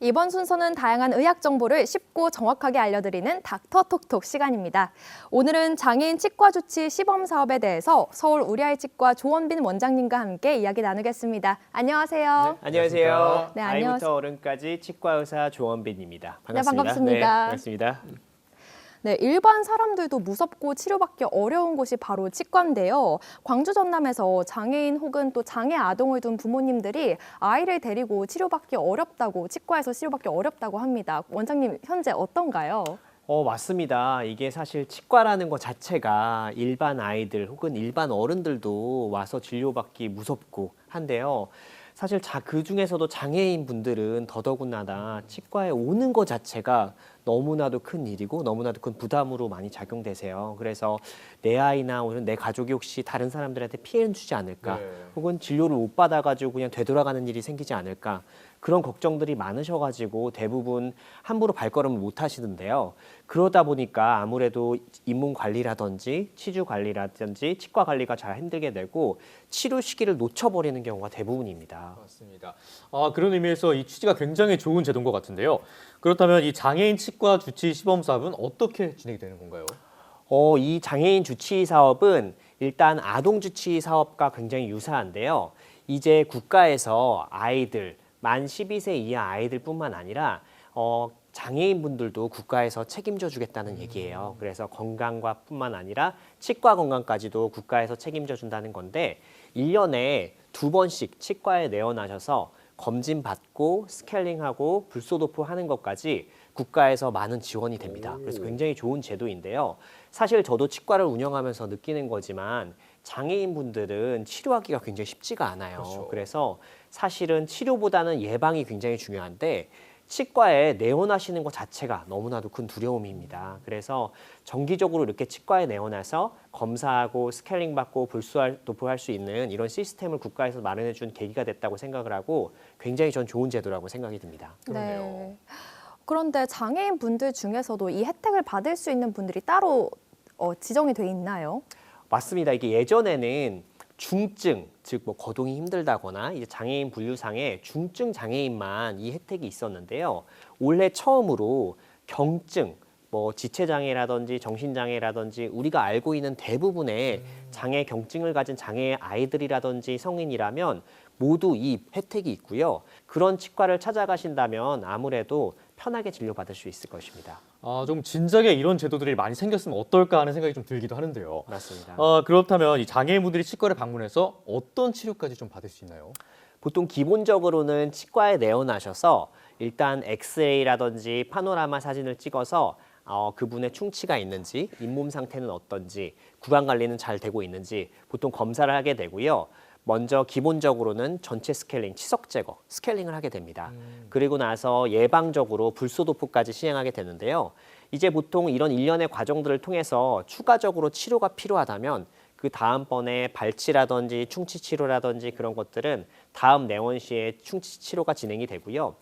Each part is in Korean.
이번 순서는 다양한 의학 정보를 쉽고 정확하게 알려드리는 닥터 톡톡 시간입니다. 오늘은 장애인 치과 주치 시범 사업에 대해서 서울 우리아이 치과 조원빈 원장님과 함께 이야기 나누겠습니다. 안녕하세요. 안녕하세요. 네, 아이부터 안녕하세요. 어른까지 치과 의사 조원빈입니다. 네, 반갑습니다. 반갑습니다. 네, 반갑습니다. 네, 일반 사람들도 무섭고 치료받기 어려운 곳이 바로 치과인데요. 광주 전남에서 장애인 혹은 또 장애 아동을 둔 부모님들이 아이를 데리고 치료받기 어렵다고 치과에서 치료받기 어렵다고 합니다. 원장님 현재 어떤가요? 어, 맞습니다. 이게 사실 치과라는 것 자체가 일반 아이들 혹은 일반 어른들도 와서 진료받기 무섭고 한데요. 사실 자, 그 중에서도 장애인 분들은 더더군다나 치과에 오는 것 자체가 너무나도 큰 일이고 너무나도 큰 부담으로 많이 작용되세요. 그래서 내 아이나 오늘 내 가족이 혹시 다른 사람들한테 피해를 주지 않을까 네. 혹은 진료를 못 받아가지고 그냥 되돌아가는 일이 생기지 않을까 그런 걱정들이 많으셔가지고 대부분 함부로 발걸음을 못 하시는데요. 그러다 보니까 아무래도 입문 관리라든지 치주 관리라든지 치과 관리가 잘 힘들게 되고 치료 시기를 놓쳐버리는 경우가 대부분입니다. 맞습니다. 아, 그런 의미에서 이 취지가 굉장히 좋은 제도인 것 같은데요. 그렇다면 이 장애인 치과 주치 시범 사업은 어떻게 진행이 되는 건가요? 어, 이 장애인 주치 사업은 일단 아동 주치 사업과 굉장히 유사한데요. 이제 국가에서 아이들 만 12세 이하 아이들뿐만 아니라 어, 장애인 분들도 국가에서 책임져 주겠다는 얘기예요. 그래서 건강과 뿐만 아니라 치과 건강까지도 국가에서 책임져 준다는 건데 일년에두 번씩 치과에 내원하셔서 검진 받고 스케일링하고 불소도포 하는 것까지 국가에서 많은 지원이 됩니다. 그래서 굉장히 좋은 제도인데요. 사실 저도 치과를 운영하면서 느끼는 거지만 장애인 분들은 치료하기가 굉장히 쉽지가 않아요. 그렇죠. 그래서 사실은 치료보다는 예방이 굉장히 중요한데 치과에 내원하시는 것 자체가 너무나도 큰 두려움입니다. 그래서 정기적으로 이렇게 치과에 내원해서 검사하고 스케일링 받고 불수할 도포할 수 있는 이런 시스템을 국가에서 마련해 준 계기가 됐다고 생각을 하고 굉장히 전 좋은 제도라고 생각이 듭니다. 그러네요. 네. 그런데 장애인 분들 중에서도 이 혜택을 받을 수 있는 분들이 따로 어, 지정이 돼 있나요? 맞습니다. 이게 예전에는 중증, 즉 뭐 거동이 힘들다거나 이제 장애인 분류상에 중증 장애인만 이 혜택이 있었는데요. 올해 처음으로 경증, 뭐 지체 장애라든지 정신 장애라든지 우리가 알고 있는 대부분의 장애 경증을 가진 장애 아이들이라든지 성인이라면 모두 이 혜택이 있고요. 그런 치과를 찾아가신다면 아무래도 편하게 진료받을 수 있을 것입니다. 아, 좀 진작에 이런 제도들이 많이 생겼으면 어떨까 하는 생각이 좀 들기도 하는데요. 맞습니다. 아, 그렇다면 이 장애인분들이 치과를 방문해서 어떤 치료까지 좀 받을 수 있나요? 보통 기본적으로는 치과에 내원하셔서 일단 엑스레이라든지 파노라마 사진을 찍어서 어, 그분의 충치가 있는지 잇몸 상태는 어떤지 구강 관리는 잘 되고 있는지 보통 검사를 하게 되고요. 먼저 기본적으로는 전체 스케일링, 치석 제거, 스케일링을 하게 됩니다. 그리고 나서 예방적으로 불소도포까지 시행하게 되는데요. 이제 보통 이런 일련의 과정들을 통해서 추가적으로 치료가 필요하다면 그 다음번에 발치라든지 충치 치료라든지 그런 것들은 다음 내원 시에 충치 치료가 진행이 되고요.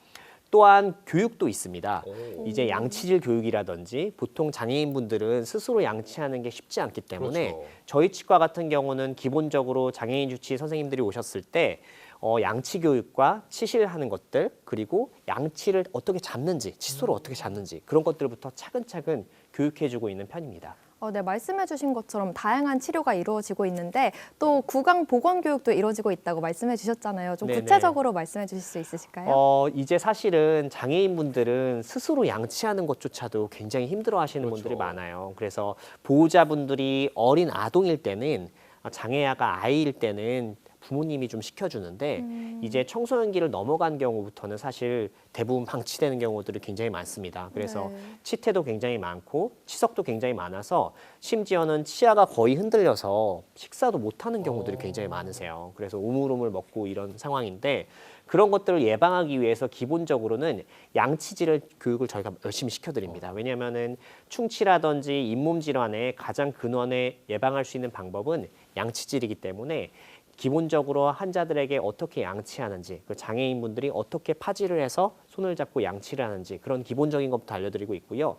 또한 교육도 있습니다. 이제 양치질 교육이라든지 보통 장애인분들은 스스로 양치하는 게 쉽지 않기 때문에 그렇죠. 저희 치과 같은 경우는 기본적으로 장애인 주치 선생님들이 오셨을 때 어, 양치 교육과 치실하는 것들 그리고 양치를 어떻게 잡는지 칫솔을 어떻게 잡는지 그런 것들부터 차근차근 교육해주고 있는 편입니다. 어, 네, 말씀해주신 것처럼 다양한 치료가 이루어지고 있는데 또 구강 보건 교육도 이루어지고 있다고 말씀해주셨잖아요. 좀 네네. 구체적으로 말씀해주실 수 있으실까요? 어, 이제 사실은 장애인분들은 스스로 양치하는 것조차도 굉장히 힘들어하시는 그렇죠. 분들이 많아요. 그래서 보호자분들이 어린 아동일 때는 어, 장애아가 아이일 때는 부모님이 좀 시켜주는데 음. 이제 청소년기를 넘어간 경우부터는 사실 대부분 방치되는 경우들이 굉장히 많습니다. 그래서 네. 치태도 굉장히 많고 치석도 굉장히 많아서 심지어는 치아가 거의 흔들려서 식사도 못하는 경우들이 굉장히 많으세요. 그래서 우물우물 먹고 이런 상황인데 그런 것들을 예방하기 위해서 기본적으로는 양치질을 교육을 저희가 열심히 시켜드립니다. 왜냐하면은 충치라든지 잇몸 질환의 가장 근원에 예방할 수 있는 방법은 양치질이기 때문에 기본적으로 환자들에게 어떻게 양치하는지, 그 장애인분들이 어떻게 파지를 해서 손을 잡고 양치를 하는지 그런 기본적인 것부터 알려드리고 있고요.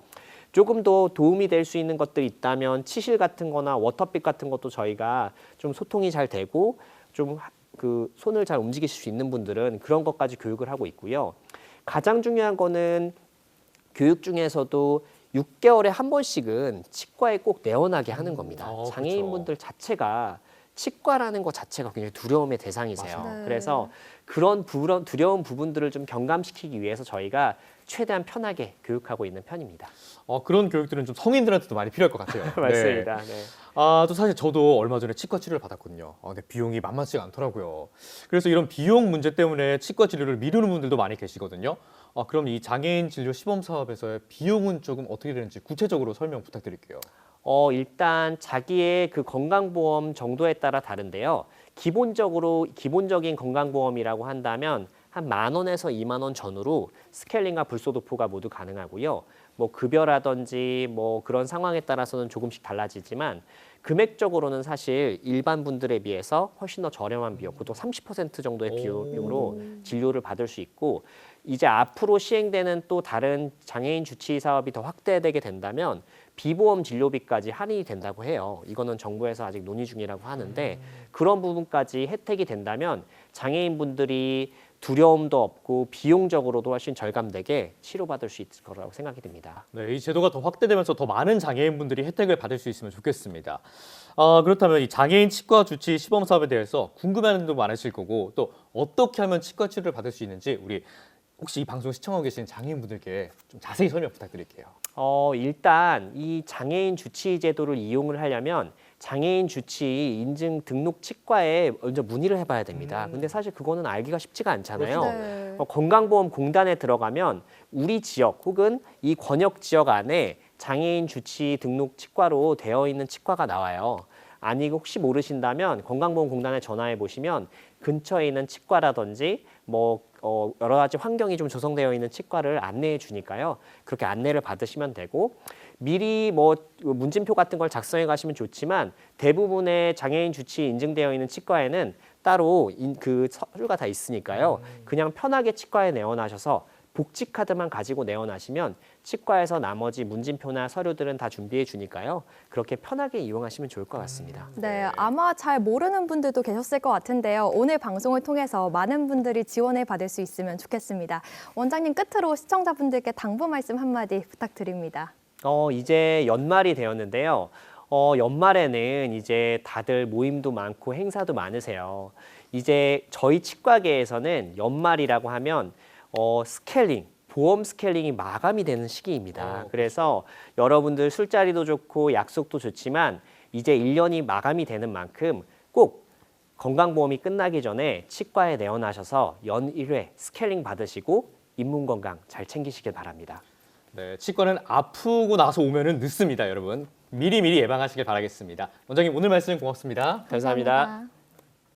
조금 더 도움이 될 수 있는 것들이 있다면 치실 같은 거나 워터빛 같은 것도 저희가 좀 소통이 잘 되고 좀 그 손을 잘 움직이실 수 있는 분들은 그런 것까지 교육을 하고 있고요. 가장 중요한 거는 교육 중에서도 6개월에 한 번씩은 치과에 꼭 내원하게 하는 겁니다. 어, 장애인분들 자체가 치과라는 것 자체가 굉장히 두려움의 대상이세요. 맞아요. 네. 그래서 그런 부러, 두려운 부분들을 좀 경감시키기 위해서 저희가 최대한 편하게 교육하고 있는 편입니다. 어, 그런 교육들은 좀 성인들한테도 많이 필요할 것 같아요. 네. 맞습니다. 네. 아, 또 사실 저도 얼마 전에 치과 치료를 받았거든요. 아, 근데 비용이 만만치가 않더라고요. 그래서 이런 비용 문제 때문에 치과 진료를 미루는 분들도 많이 계시거든요. 아, 그럼 이 장애인 진료 시범 사업에서의 비용은 조금 어떻게 되는지 구체적으로 설명 부탁드릴게요. 어, 일단 자기의 그 건강보험 정도에 따라 다른데요. 기본적으로 기본적인 건강보험이라고 한다면 한 만 원에서 이만 원 전후로 스케일링과 불소도포가 모두 가능하고요. 뭐 급여라든지 뭐 그런 상황에 따라서는 조금씩 달라지지만 금액적으로는 사실 일반 분들에 비해서 훨씬 더 저렴한 비용, 보통 30% 정도의 오. 비용으로 진료를 받을 수 있고 이제 앞으로 시행되는 또 다른 장애인 주치 사업이 더 확대되게 된다면 비보험 진료비까지 할인이 된다고 해요. 이거는 정부에서 아직 논의 중이라고 하는데 그런 부분까지 혜택이 된다면 장애인 분들이 두려움도 없고 비용적으로도 훨씬 절감되게 치료받을 수 있을 거라고 생각이 됩니다. 네, 이 제도가 더 확대되면서 더 많은 장애인분들이 혜택을 받을 수 있으면 좋겠습니다. 아, 그렇다면 이 장애인 치과 주치 시범 사업에 대해서 궁금해하는 분도 많으실 거고 또 어떻게 하면 치과 치료를 받을 수 있는지 우리 혹시 이 방송 시청하고 계신 장애인분들께 좀 자세히 설명 부탁드릴게요. 어, 일단 이 장애인 주치 제도를 이용을 하려면 장애인 주치 인증 등록 치과에 먼저 문의를 해봐야 됩니다. 근데 사실 그거는 알기가 쉽지가 않잖아요. 네. 어, 건강보험공단에 들어가면 우리 지역 혹은 이 권역 지역 안에 장애인 주치 등록 치과로 되어 있는 치과가 나와요. 아니 혹시 모르신다면 건강보험공단에 전화해 보시면 근처에 있는 치과라든지 뭐 어, 여러 가지 환경이 좀 조성되어 있는 치과를 안내해 주니까요. 그렇게 안내를 받으시면 되고 미리 뭐 문진표 같은 걸 작성해 가시면 좋지만 대부분의 장애인 주치 인증되어 있는 치과에는 따로 인- 그 서류가 다 있으니까요. 그냥 편하게 치과에 내원하셔서 복지 카드만 가지고 내원하시면 치과에서 나머지 문진표나 서류들은 다 준비해 주니까요. 그렇게 편하게 이용하시면 좋을 것 같습니다. 네, 아마 잘 모르는 분들도 계셨을 것 같은데요. 오늘 방송을 통해서 많은 분들이 지원을 받을 수 있으면 좋겠습니다. 원장님 끝으로 시청자분들께 당부 말씀 한마디 부탁드립니다. 어, 이제 연말이 되었는데요. 어, 연말에는 이제 다들 모임도 많고 행사도 많으세요. 이제 저희 치과계에서는 연말이라고 하면 어, 스케일링, 보험 스케일링이 마감이 되는 시기입니다. 어, 그래서 여러분들 술자리도 좋고 약속도 좋지만 이제 1년이 마감이 되는 만큼 꼭 건강보험이 끝나기 전에 치과에 내원하셔서 연 1회 스케일링 받으시고 인문 건강 잘 챙기시길 바랍니다. 네, 치과는 아프고 나서 오면은 늦습니다, 여러분. 미리 미리 예방하시길 바라겠습니다. 원장님 오늘 말씀 고맙습니다. 감사합니다.